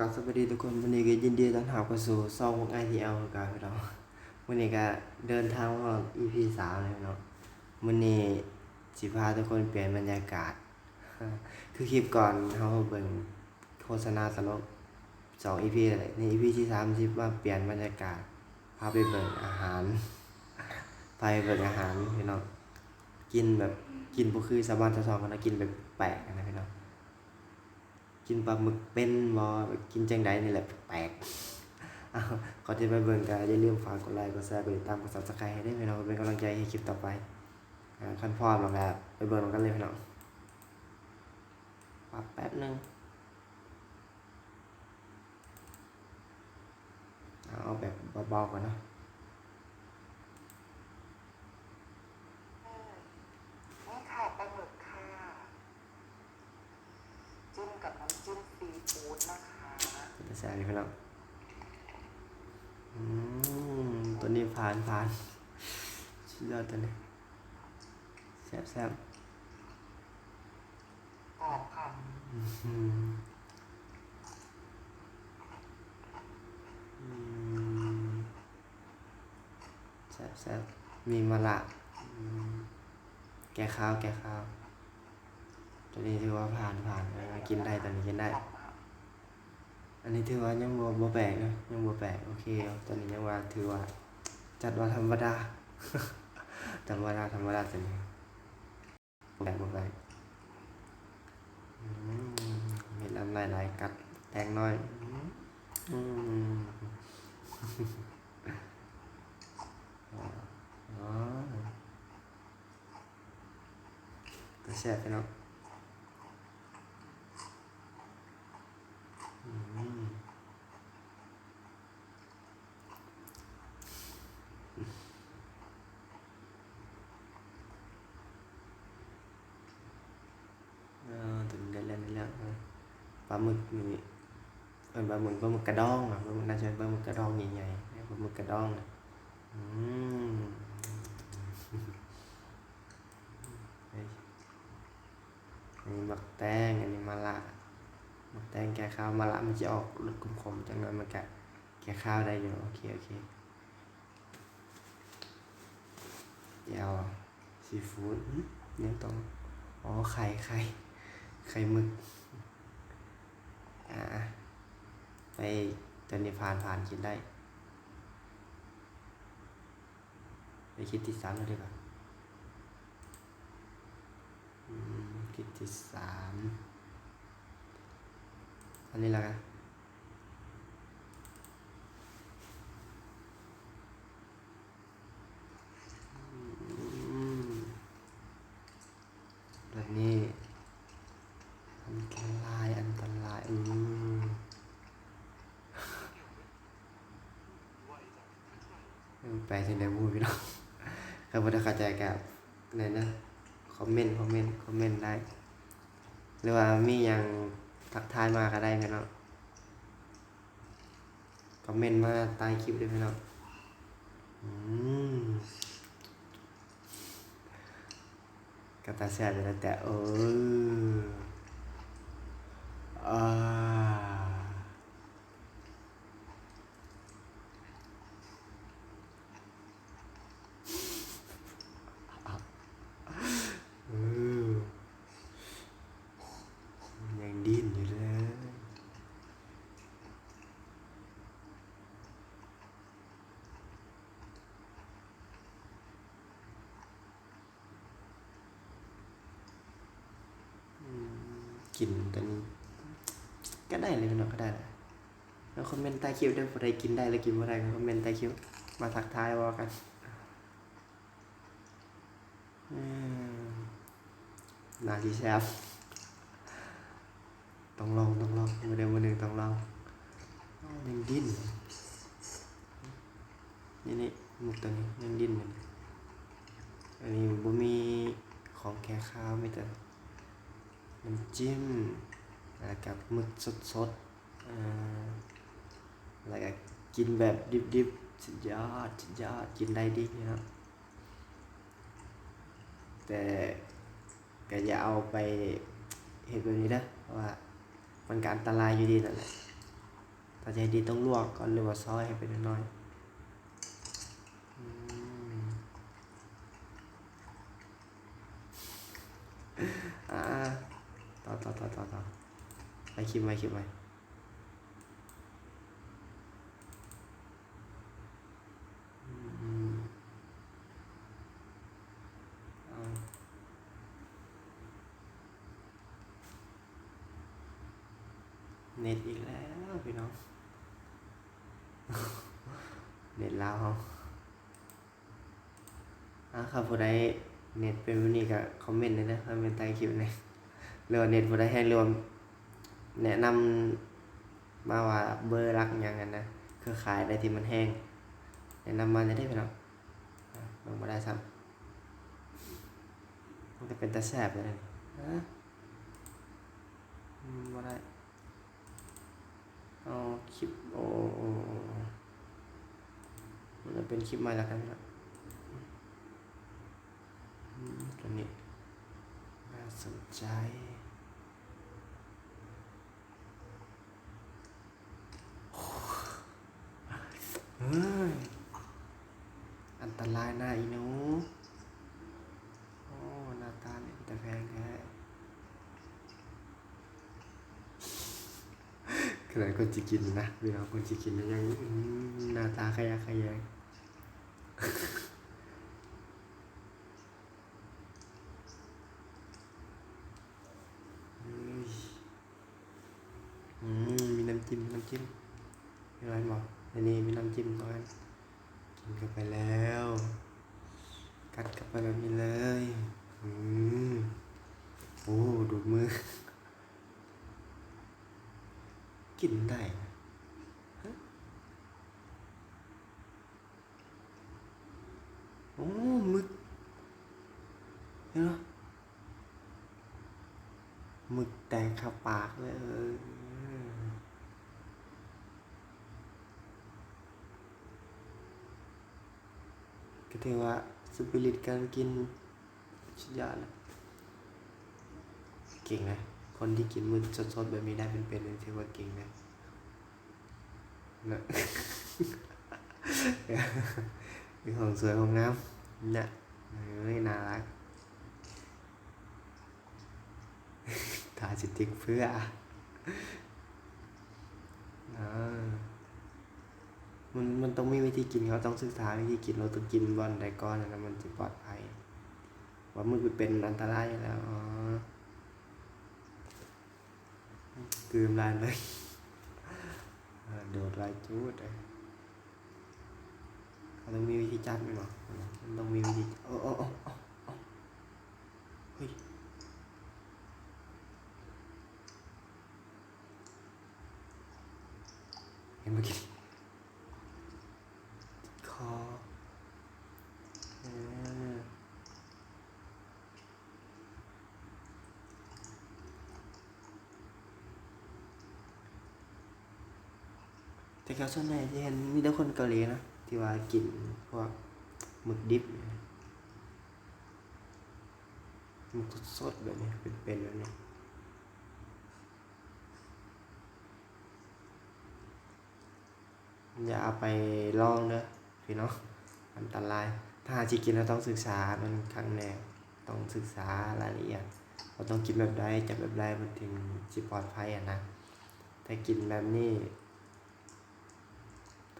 กับสวัสดีทุกคนวันนี้ก็ยินดีต้อนรับเข้าสู่ซองของ ITL กันพี่น้องวันนี้ก็เดินทางมา EP สามเลยพี่น้องวันนี้สิพาทุกคนเปลี่ยนบรรยากาศ คือคลิปก่อนเขาเบิ่งโฆษณาตลกสอง EP เลยใน EP ที่สามสิมาเปลี่ยนบรรยากาศ พาไปเบิ่งอาหาร ไปเบิ่งอาหารพี่น้องกินแบบกินบ่คือสาบานสะซองกันนะกินแบบแปลกนะพี่น้อง กินปลาหมึกเป็นบอกินจังไดนี่แหละแปลกๆอ้าวก่อนที่ไปเบิ่งก็อย่าลืมฝากกดไลค์กดแชร์กดติดตามกด Subscribe ให้ด้วยพี่น้องเป็นกำลังใจให้คลิปต่อไปอ่าขั้นพร้อมแล้วครับไปเบิ่งกันเลยพี่น้องปรับแป๊บหนึงเอาแบบเบาๆก่อนนะ นี่ค่ะปลาหมึกค่ะ จิ้มกับน้ำจิ้มซีฟู้ดนะคะ จะแชร์เลย พี่น้องอืมตัวนี้ผ่านผ่านสุดยอดตัวนี้แซ่บแซ่บกรอบค่ะอืมอืมแซ่บแซ่บมีมะละอืมแกะข้าวแกะข้าวตัวนี้ถือว่าผ่านผ่านเออกินได้ตอนนี้กินได้ อันนี้ถือว่ายังบ่บ่แปลกนะยังบ่แปลกโอเคเอาตอนนี้ยังว่าถือว่า จัดว่าธรรมดาธรรมดาธรรมดาตัวนี้บ่แปลกบ่แปลกอืมเห็นลำลายหลายกัดแตงน้อยอืมอ๋อก็แซ่บไปเนาะอืม เออถึงได้แล้วได้แล้วเออปลาหมึกนี่เป็นปลาหมึกปลาหมึกกระดองอะปลาหมึกน่าจะเป็นปลาหมึกกระดองใหญ่ๆปลาหมึกกระดองน่ะอืมอันนี้หมักแตงอันนี้มะละหมักแตงแกข้าวมะละมันจะออกรสขมๆจังเลยมันกะแกข้าวได้อยู่โอเคโอเคเดี๋ยวซีฟู้ดเนี่ยต้องอ๋อไข่ไข่ไข่หมึก อ่าไปตอนนี้ผ่านผ่านกินได้ ไปคิดที่สามเล้วดีกว่าอืมคิดที่สามอันนี้ละกันอืมแบบนี้ อันตราย อันตรายอืม เออแปลถึงได้พูดพี่น้องครับผมถ้าเข้าใจกับไหนนะคอมเมนต์คอมเมนต์คอมเมนต์ได้ หรือว่ามีอย่างทักทายมาก็ได้พี่น้องคอมเมนต์มาใต้คลิปด้วยพี่น้องอืมกระตาแซ่บอยู่แล้วแต่เออาเออยังดิ้นอยู่เลยอืม กินตัวนี้ ก็ได้เลยพี่น้องก็ได้และแล้วคอมเมนต์ใต้คลิปด้วยอะไรกินได้หรือกินไม่ได้ก็คอมเมนต์ใต้คลิปมาทักทายว่ากันนาทีแชฟต้องลองต้องลองวันเดียววันหนึ่งต้องลองยังดิ้นนี่นี่มุกตัวนี้ยังดิ้นอยู่อันนี้บ่มีของแค่ข้าวไมีแต่ น้ำจิ้ม แล้วกับหมึกสดๆอ่าแล้วก็กินแบบดิบๆสุดยอดสุดยอดกินได้ดีนะครับ แต่ก็อย่าเอาไปเห็นแบบนี้นะว่ามันก็อันตรายอยู่ดีนั่นแหละถ้าจะให้ดีต้องลวกก่อนหรือว่าซอยให้เป็นน้อยๆอืมอ่า ต่อต่อต่อไปคลิปไว้คลิปไว้เอาเน็ตอีกแล้วพี่น้อง เน็ตลาวเขาอะครับผู้ใดเน็ตเป็นวันนี้ก็คอมเมนต์เลยนะคอมเมนต์ใต้คลิปเลย หรือเน็ตผู้ใดให้รวม แนะนำมาว่าเบอร์รักหยังกันนะเครือข่ายใดที่มันแห้งแนะนำมาจะได้พี่น้องอะลงมาได้ซ้ำมันจะเป็นตาแสบเลยนะฮะอืมบ่ได้เอาคลิปโอ้โอ้โอ้โอ้มันจะเป็นคลิปใหม่ล้วกันนะตัวนี้น่าสนใจ เฮ้ย อันตรายนะอีหนูโอ้หน้าตาเนี่ยแต่แพงแท้ข นาดคนจะกินนะเวลาคนจะกินนยังหน้าตาขยะขยงเฮ้ยอืมมีน้ำจิ้มน้ำจิ้มมีอะไรบอกอันนี้มีน้ำจิ้มด้วยกินเข้าไปแล้ว กัดเข้าไปแบบนี้เลย อืมโอ้ดูดมือ กินได้โอ้มึกเห็นไหมมึกแตกข้าปากเลยก็ถือว่าสปิริตการกิน สุดยอดนะเก่งนะ คนที่กินมือสดๆแบบนี้ได้เป็นๆเลยถือว่าเก่งนะนะมีของสวยของงามนะเฮ้ยน่ารักทาสิติกเพื่ออ่ามันมันต้องมีวิธีกินเขาต้องศึกษาวิธีกินเราต้องกินบอนใดก้อนนะมันจะปลอดภัยว่ามือไปเป็นอันตรายอยู่แล้วอ๋อ กลืมลายเลยโดดลายจูดเลยต้องมีวิธีจับไหมหรอต้องมีวิธีโอ้โอ้โอ้โอ้โอ้เฮ้ยเห็นเมื่อกี้ คอเออ แต่ก็ส่วนใหญ่ที่เห็นมีแต่คนเกาหลีนะที่ว่ากินพวกหมึกดิบหมึกสดๆแบบนี้เป็นๆแบบนี้อย่าเอาไปลองเด้อพี่น้องอันตราย ถ้าหาจิกินเราต้องศึกษามันครั้งแนวต้องศึกษารายละเอียดเราต้องกินแบบใดจับแบบใดมันถึงสิปลอดภัยอะนะ ถ้ากินแบบนี้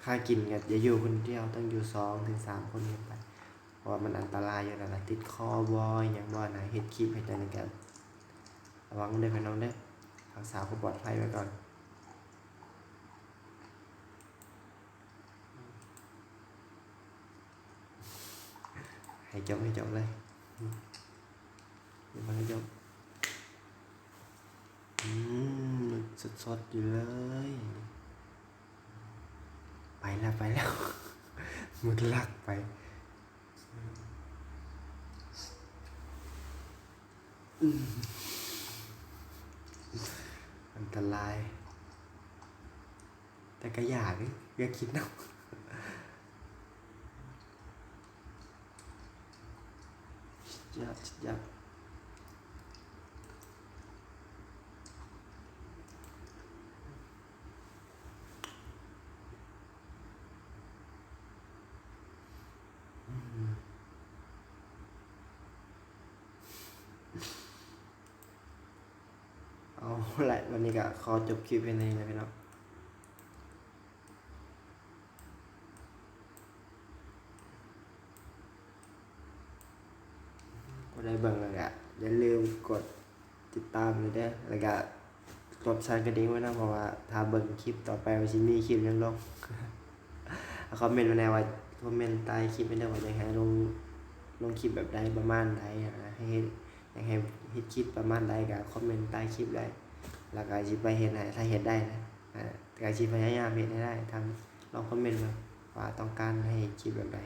ถ้ากินกับอย่าอยู่คนเดียวต้องอยู่สองถึงสามคนขึ้นไป เพราะว่ามันอันตรายอยู่แล้วนะติดคอบอยอย่างบ่นะเฮ็ดคลิปให้ใจในกันระวังด้อพี่น้องเด้อรักษาความปลอดภัยไว้ก่อนให้จบให้จบเลยอืมเดี๋ยวมันให้จบอืมสดๆอยู่เลย แล้วไปแล้วมึงลักไป อันตราย แต่ก็อยาดิอย่าคิดนะยอดยอด แหละวันนี้ก็ขอจบคลิปเพียงนี้นะพี่น้องก็ได้เบิ่งแล้วก็อย่าลืมกดติดตามเลยเด้อแล้วก็กดสั่นกระดิ่งไว้นะเพราะว่าถ้าเบิ่งคลิปต่อไปมันสิมีคลิปยังลงคอมเมนต์มาแนวว่าคอมเมนต์ใต้คลิปไม่ได้ว่าอยากให้ลงลงคลิปแบบใดประมาณใดนะให้อยากให้เฮ็ดคลิปประมาณใดก็คอมเมนต์ใต้คลิปได้ แล้วก็สิไปเห็นไหนถ้าเห็นได้นะอ่าก็สิพยายามเห็นให้ได้ทำลองคอมเมนต์มาว่าต้องการให้คลิปแบบไหน